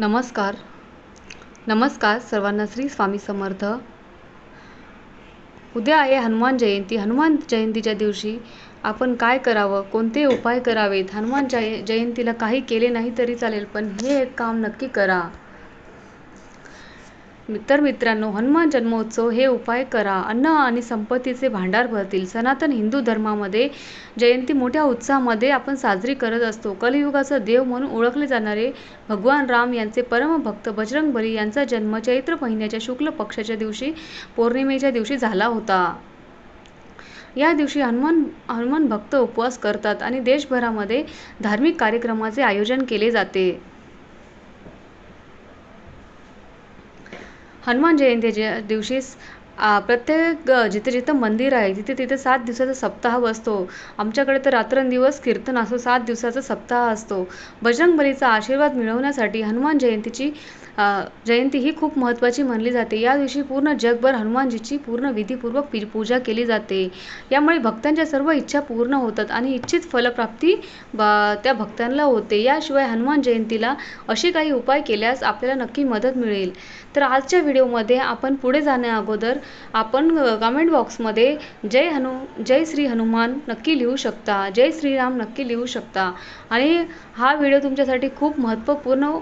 नमस्कार. नमस्कार सर्वांना श्री स्वामी समर्थ. उद्या आहे हनुमान जयंती. हनुमान जयंतीच्या दिवशी आपण काय करावं? कोणते उपाय करावेत? हनुमान जय जयंतीला काही केले नाही तरी चालेल पण हे एक काम नक्की करा. तर मित्रांनो हनुमान जन्मोत्सव हे उपाय करा. अन्न आणि संपत्तीचे भांडार भरतील. सनातन हिंदू धर्मामध्ये जयंती मोठ्या उत्साहामध्ये आपण साजरी करत असतो. कलियुगाचा देव म्हणून ओळखले जाणारे भगवान राम यांचे परमभक्त बजरंगबली यांचा जन्म चैत्र महिन्याच्या शुक्ल पक्षाच्या दिवशी पौर्णिमेच्या दिवशी झाला होता. या दिवशी हनुमान हनुमान भक्त उपवास करतात आणि देशभरामध्ये धार्मिक कार्यक्रमाचे आयोजन केले जाते. हनुमान जयंतीच्या दिवशीच प्रत्येक जिथे जिथं मंदिर आहे तिथे तिथे सात दिवसाचा सप्ताह बसतो आमच्याकडे तर रात्रंदिवस कीर्तन असो सात दिवसाचा सप्ताह असतो. बजरंगबलीचा आशीर्वाद मिळवण्यासाठी हनुमान जयंतीची जयंती ही खूप महत्त्वाची मानली जाते. या दिवशी पूर्ण जगभर हनुमानजीची पूर्ण विधीपूर्वक पी पूजा केली जाते. यामुळे भक्तांच्या सर्व इच्छा पूर्ण होतात आणि इच्छित फलप्राप्ती ब त्या भक्तांना होते. याशिवाय हनुमान जयंतीला असे काही उपाय केल्यास आपल्याला नक्की मदत मिळेल. तर आजच्या व्हिडिओमध्ये आपण पुढे जाण्या अगोदर आपण कमेंट बॉक्समध्ये जय हनु जय श्री हनुमान नक्की लिहू शकता जय श्रीराम नक्की लिहू शकता. आणि हा व्हिडिओ तुमच्यासाठी खूप महत्त्वपूर्ण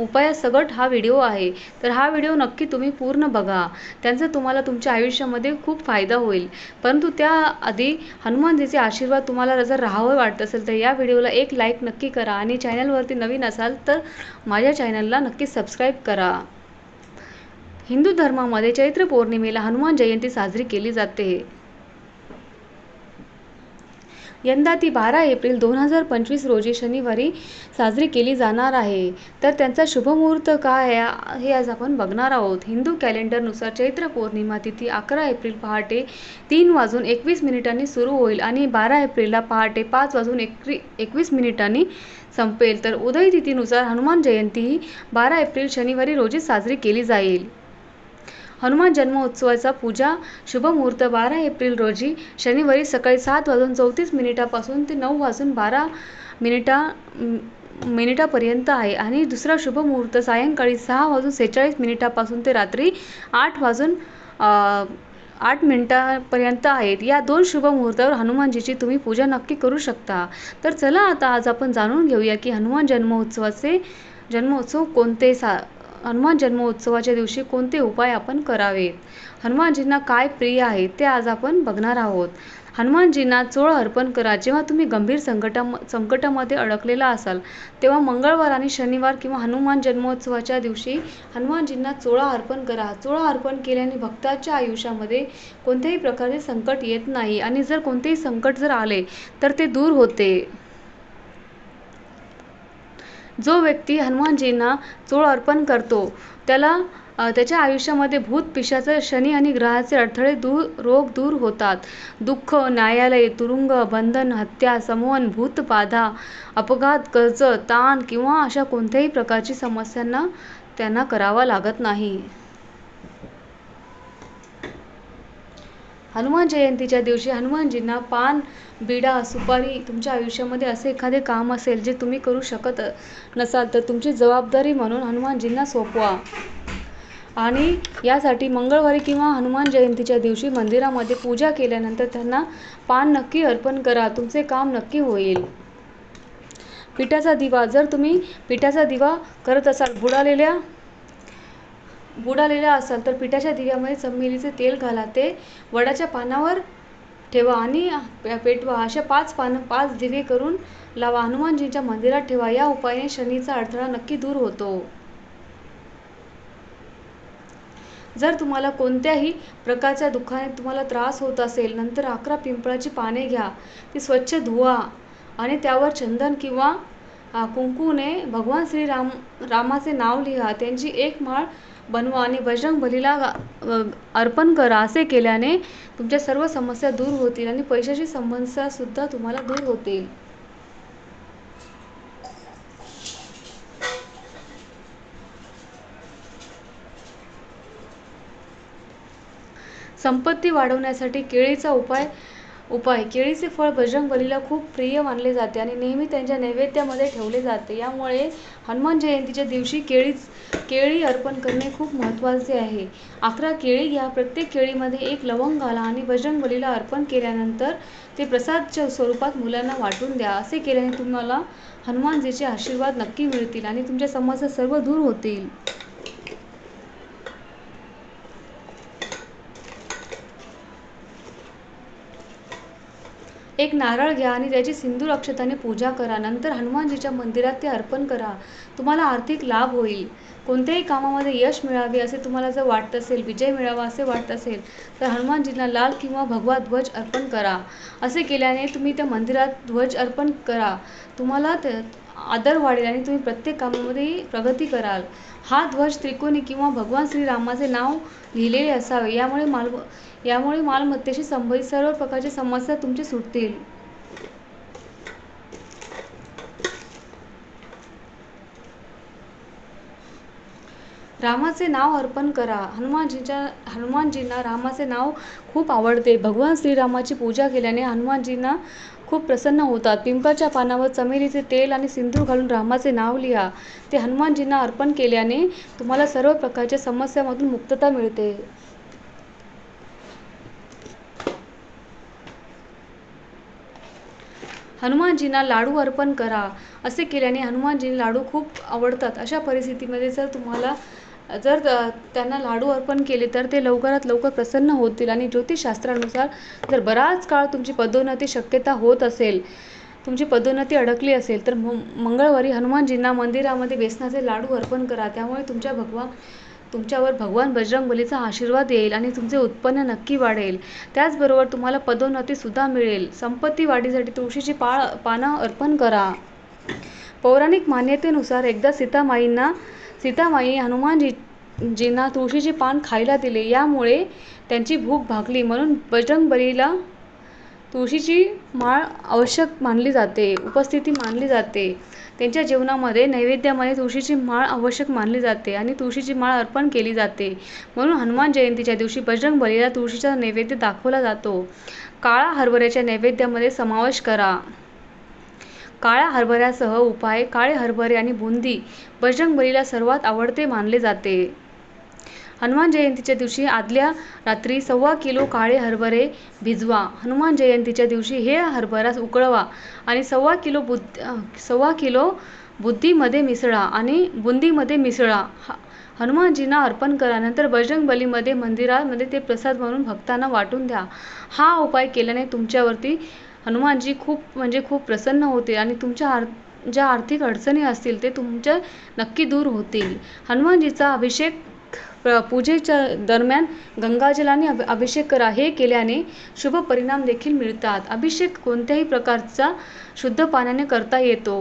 उपायासकट हा व्हिडिओ आहे. तर हा व्हिडिओ नक्की तुम्ही पूर्ण बघा. त्यांचा तुम्हाला तुमच्या आयुष्यामध्ये खूप फायदा होईल. परंतु त्याआधी हनुमानजीचे आशीर्वाद तुम्हाला जर राहावं वाटत असेल तर या व्हिडिओला एक लाईक नक्की करा. आणि चॅनलवरती नवीन असाल तर माझ्या चॅनलला नक्की सबस्क्राईब करा. हिंदू धर्मामध्ये चैत्र पौर्णिमेला हनुमान जयंती साजरी केली जाते. यंदा ती बारा एप्रिल दोन हजार पंचवीस रोजी शनिवारी साजरी केली जाणार आहे. तर त्यांचा शुभमुहूर्त काय आहे हे आज आपण बघणार आहोत. हिंदू कॅलेंडरनुसार चैत्र पौर्णिमा तिथी अकरा एप्रिल पहाटे तीन वाजून एकवीस मिनिटांनी सुरू होईल आणि बारा एप्रिलला पहाटे पाच वाजून एकवी एकवीस मिनिटांनी संपेल. तर उदय तिथीनुसार हनुमान जयंती ही बारा एप्रिल शनिवारी रोजी साजरी केली जाईल. हनुमान जन्मोत्सवाचा पूजा शुभमुहूर्त बारा एप्रिल रोजी शनिवारी सकाळी सात वाजून चौतीस मिनिटापासून ते नऊ वाजून बारा मिनिटा मिनिटापर्यंत आहे. आणि दुसरा शुभमुहूर्त सायंकाळी सहा वाजून सेहेचाळीस मिनिटापासून ते रात्री आठ वाजून आठ मिनिटापर्यंत आहेत या दोन शुभ मुहूर्तावर हनुमानजीची तुम्ही पूजा नक्की करू शकता. तर चला आता आज आपण जाणून घेऊया की हनुमान जन्मोत्सवाचे जन्मोत्सव कोणते सा हनुमान जन्मोत्सवाच्या दिवशी कोणते उपाय आपण करावेत? हनुमानजींना काय प्रिय आहे ते आज आपण बघणार आहोत. हनुमानजींना चोळ अर्पण करा. जेव्हा तुम्ही गंभीर संकटा संकटामध्ये अडकलेला असाल तेव्हा मंगळवार आणि शनिवार किंवा हनुमान जन्मोत्सवाच्या दिवशी हनुमानजींना चोळा अर्पण करा. चोळा अर्पण केल्याने भक्ताच्या आयुष्यामध्ये कोणत्याही प्रकारचे संकट येत नाही आणि जर कोणतेही संकट जर आले तर ते दूर होते. जो व्यक्ती हनुमानजींना चोळ अर्पण करतो त्याला त्याच्या आयुष्यामध्ये भूत पिशाचं शनी आणि ग्रहाचे अडथळे दूर रोग दूर होतात. दुःख न्यायालय तुरुंग बंधन हत्या समवन भूतबाधा अपघात कर्ज ताण किंवा अशा कोणत्याही प्रकारची समस्यांना त्यांना करावा लागत नाही. हनुमान जयंतीच्या दिवशी हनुमानजींना पान बिडा सुपारी तुमच्या आयुष्यामध्ये असे एखादे काम असेल जे तुम्ही करू शकत नसाल तर तुमची जबाबदारी म्हणून हनुमानजींना सोपवा. आणि यासाठी मंगळवारी किंवा हनुमान जयंतीच्या दिवशी मंदिरामध्ये पूजा केल्यानंतर त्यांना पान नक्की अर्पण करा तुमचे काम नक्की होईल. पिठाचा दिवा जर तुम्ही पिठाचा दिवा करत असाल बुडालेल्या बुडालेल्या असाल तर पिठाच्या दिव्यामध्ये चमेलीचे तेल घाला. ते वडाच्या पानावर ठेवा आणि पेटवा. अशा पाच पानं पाच दिवे करून लावा. हनुमानजींच्या मंदिरात ठेवा. या उपायाने शनीचा अडथळा नक्की दूर होतो. जर तुम्हाला कोणत्याही प्रकारच्या दुःखाने तुम्हाला त्रास होत असेल नंतर अकरा पिंपळाची पाने घ्या. ती स्वच्छ धुवा आणि त्यावर चंदन किंवा कुंकूने भगवान श्रीराम रामाचे नाव लिहा. त्यांची एक माळ बनवा आणि बजरंग बलीला अर्पण करा असे केल्याने तुमच्या सर्व समस्या दूर होतील आणि पैशाची समस्यासुद्धा तुम्हाला दूर होतील. संपत्ती वाढवण्यासाठी केळीचा उपाय उपाय. केळीचे फळ बजरंगबलीला खूप प्रिय मानले जाते आणि नेहमी त्यांच्या नैवेद्यामध्ये ठेवले जाते. यामुळे हनुमान जयंतीच्या दिवशी केळीच केळी अर्पण करणे खूप महत्त्वाचे आहे. अकरा केळी घ्या. प्रत्येक केळीमध्ये एक लवंग घाला आणि बजरंगबलीला अर्पण केल्यानंतर ते प्रसादच्या स्वरूपात मुलांना वाटून द्या. असे केल्याने तुम्हाला हनुमानजीचे आशीर्वाद नक्की मिळतील आणि तुमच्या समस्या सर्व दूर होतील. एक नारळ घ्या आणि त्याची सिंदूर अक्षताने पूजा करा. नंतर हनुमानजीच्या मंदिरात ते अर्पण करा. तुम्हाला आर्थिक लाभ होईल. कोणत्याही कामामध्ये यश मिळावे असे तुम्हाला जर वाटत असेल विजय मिळावा असे वाटत असेल तर हनुमानजींना लाल किंवा भगवा ध्वज अर्पण करा. असे केल्याने तुम्ही त्या मंदिरात ध्वज अर्पण करा. तुम्हाला आदर वाढेल आणि तुम्ही प्रत्येक कामामध्ये प्रगती कराल. हा ध्वज त्रिकोणी किंवा भगवान श्रीरामाचे नाव लिहिलेले असावे. यामुळे माल यामुळे मालमत्तेशी संबंधित सर्व प्रकारच्या समस्या तुमचे सुटतील. रामाचे नाव अर्पण करा. हनुमानजीच्या हनुमानजींना रामाचे नाव खूप आवडते. भगवान श्रीरामाची पूजा केल्याने हनुमानजींना खूप प्रसन्न होतात. पिंपळाच्या पानावर चमेलीचे तेल आणि सिंदूर घालून रामाचे नाव लिहा. ते हनुमानजींना अर्पण केल्याने तुम्हाला सर्व प्रकारच्या समस्यामधून मुक्तता मिळते. हनुमानजींना लाडू अर्पण करा. असे केल्याने हनुमानजी लाडू खूप आवडतात. अशा परिस्थितीमध्ये जर तुम्हाला जर त्यांना लाडू अर्पण केले तर ते लवकरात लवकर प्रसन्न होतील. आणि ज्योतिषशास्त्रानुसार जर बराच काळ तुमची पदोन्नती शक्यता होत असेल तुमची पदोन्नती अडकली असेल तर मंगळवारी हनुमानजींना मंदिरामध्ये बेसनाचे लाडू अर्पण करा. त्यामुळे तुमच्या भगवान तुमच्यावर भगवान बजरंगबलीचा आशीर्वाद येईल आणि तुमचे उत्पन्न नक्की वाढेल. त्याचबरोबर तुम्हाला पदोन्नतीसुद्धा मिळेल. संपत्ती वाढीसाठी तुळशीची पाळ पानं अर्पण करा. पौराणिक मान्यतेनुसार एकदा सीतामाईंना सीतामाई हनुमानजी जींना तुळशीचे पान खायला दिले. यामुळे त्यांची भूक भागली. म्हणून बजरंगबलीला तुळशीची माळ आवश्यक मानली जाते उपस्थिती मानली जाते. त्यांच्या जेवणामध्ये नैवेद्यामध्ये तुळशीची माळ आवश्यक मानली जाते आणि तुळशीची माळ अर्पण केली जाते. म्हणून हनुमान जयंतीच्या दिवशी बजरंगबलीला तुळशीचा नैवेद्य दाखवला जातो. काळा हरभऱ्याच्या नैवेद्यामध्ये समावेश करा. काळ्या हरभऱ्यासह उपाय काळे हरभरे आणि बुंदी बजरंगबलीला सर्वात आवडते मानले जाते. हनुमान जयंतीच्या दिवशी आदल्या रात्री सव्वा किलो काळे हरभरे भिजवा. हनुमान जयंतीच्या दिवशी हे हरभरा उकळवा आणि सव्वा किलो बुद्ध सव्वा किलो बुद्धीमध्ये मिसळा आणि बुंदीमध्ये मिसळा. हनुमानजींना अर्पण करा नंतर बजरंगबलीमध्ये मंदिरामध्ये ते प्रसाद म्हणून भक्तांना वाटून द्या. हा उपाय केल्याने तुमच्यावरती हनुमानजी खूप म्हणजे खूप प्रसन्न होते आणि तुमच्या आर ज्या आर्थिक अडचणी असतील ते तुमच्या नक्की दूर होतील. हनुमानजीचा अभिषेक पूजेच्या दरम्यान गंगाजलाने अभिषेक करा हे केल्याने शुभ परिणाम देखील मिळतात. अभिषेक कोणत्याही प्रकारचा शुद्ध पाण्याने करता येतो.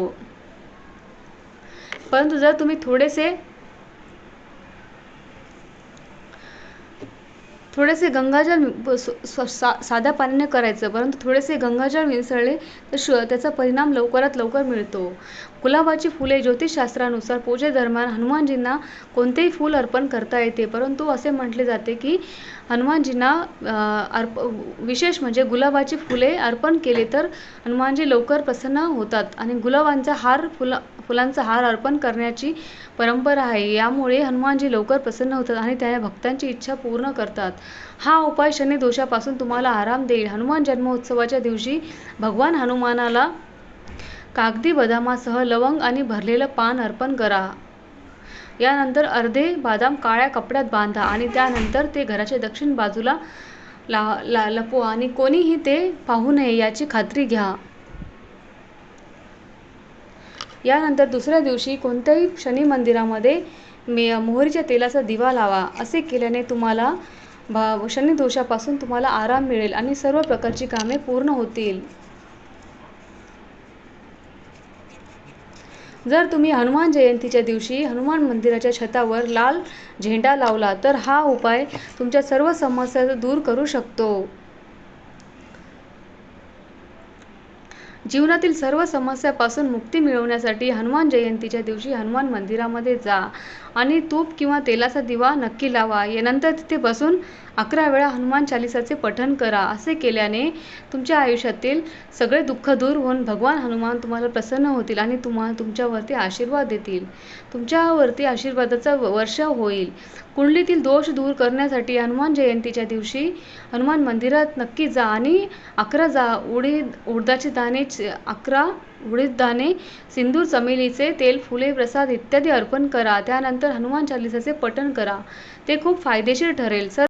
परंतु जर तुम्ही थोडेसे थोडेसे गंगाजल साध्या पाण्याने करायचं परंतु थोडेसे गंगाजल मिसळले तर श त्याचा परिणाम लवकरात लवकर मिळतो. गुलाबाची फुले ज्योतिषशास्त्रानुसार पूजेदरम्यान हनुमानजींना कोणतेही फूल अर्पण करता येते. परंतु असे म्हटले जाते की हनुमानजींना अर्प विशेष म्हणजे गुलाबाची फुले अर्पण केले तर हनुमानजी लवकर प्रसन्न होतात आणि गुलाबांचा हार फुला फुलांचा हार अर्पण करण्याची परंपरा आहे. यामुळे हनुमानजी लवकर प्रसन्न होतात आणि त्या भक्तांची इच्छा पूर्ण करतात. हा उपाय शनी दोषापासून तुम्हाला आराम देईल. हनुमान जन्मोत्सवाच्या दिवशी भगवान हनुमानाला कागदी बदामासह लवंग आणि भरलेलं पान अर्पण करा. यानंतर अर्धे बदाम काळ्या कपड्यात बांधा आणि त्यानंतर ते घराच्या दक्षिण बाजूला ला ला लपवा आणि कोणीही ते पाहू नये याची खात्री घ्या. यानंतर दुसऱ्या दिवशी कोणत्याही शनी मंदिरामध्ये मे मोहरीच्या तेलाचा दिवा लावा. असे केल्याने तुम्हाला भा शनी दोषापासून तुम्हाला आराम मिळेल आणि सर्व प्रकारची कामे पूर्ण होतील. जर तुम्ही हनुमान जयंतीच्या दिवशी हनुमान मंदिराच्या छतावर लाल झेंडा लावला तर हा उपाय तुमच्या सर्व समस्या दूर करू शकतो. जीवनातील सर्व समस्यापासून मुक्ती मिळवण्यासाठी हनुमान जयंतीच्या दिवशी हनुमान मंदिरामध्ये जा आणि तूप किंवा तेलाचा दिवा नक्की लावा. यानंतर तिथे बसून अकरा वेळा हनुमान चालिसाचे पठण करा असे केल्याने तुमच्या आयुष्यातील सगळे दुःख दूर होऊन भगवान हनुमान तुम्हाला प्रसन्न होतील आणि तुम्हाला तुमच्यावरती आशीर्वाद देतील. तुमच्यावरती आशीर्वादाचा वर्ष होईल. कुंडलीतील दोष दूर करण्यासाठी हनुमान जयंतीच्या दिवशी हनुमान मंदिरात नक्की जा आणि अकरा जा उडीद उडदाचे दाणे अकरा उडीद दाणे सिंदूर चमेलीचे तेल फुले प्रसाद इत्यादी अर्पण करा. त्यानंतर हनुमान चालिसाचे पठण करा. ते खूप फायदेशीर ठरेल. सर